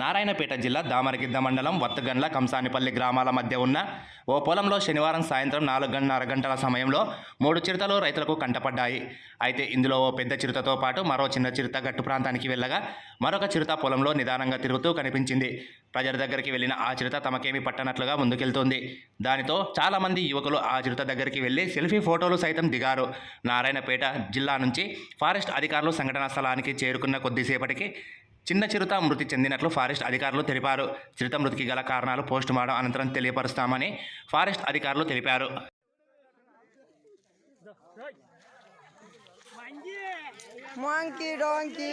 నారాయణపేట జిల్లా దామరగిద్ద మండలం వత్తగండ్ల కంసానిపల్లి గ్రామాల మధ్య ఉన్న ఓ పొలంలో శనివారం సాయంత్రం నాలుగున్నర గంటల సమయంలో మూడు చిరుతలు రైతులకు కంటపడ్డాయి. అయితే ఇందులో ఓ పెద్ద చిరుతతో పాటు మరో చిన్న చిరుత గట్టు ప్రాంతానికి వెళ్ళగా మరొక చిరుత పొలంలో నిదానంగా తిరుగుతూ కనిపించింది. ప్రజల దగ్గరికి వెళ్ళిన ఆ చిరుత తమకేమీ పట్టనట్లుగా ముందుకెళ్తుంది. దానితో చాలామంది యువకులు ఆ చిరుత దగ్గరికి వెళ్ళి సెల్ఫీ ఫోటోలు సైతం దిగారు. నారాయణపేట జిల్లా నుంచి ఫారెస్ట్ అధికారులు సంఘటనా స్థలానికి చేరుకున్న కొద్దిసేపటికి చిన్న చిరుత మృతి చెందినట్లు ఫారెస్ట్ అధికారులు తెలిపారు. చిరుత మృతికి గల కారణాలు పోస్టుమార్టం అనంతరం తెలియపరుస్తామని ఫారెస్ట్ అధికారులు తెలిపారు. Monkey, donkey,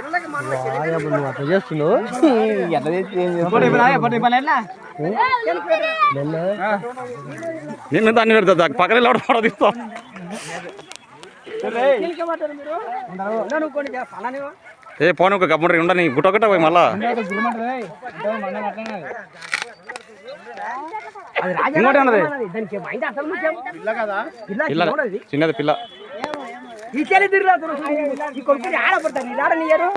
ఏ కమ్మండ్రి నిన్ను? దాన్ని పెడతా పక్కన ఫోటో తీస్తాం. ఏ పోనీ ఒక కమ్మండ్రి ఉండని గుట్ట ఒకటే పోయి మళ్ళా. ఇంకోటి ఉన్నది పిల్ల చిన్నది పిల్ల. ఈ చెల్లి తిరుగుతుంది ఈ కొడుకు ఆడపడతారు ఈ ఆడనియరు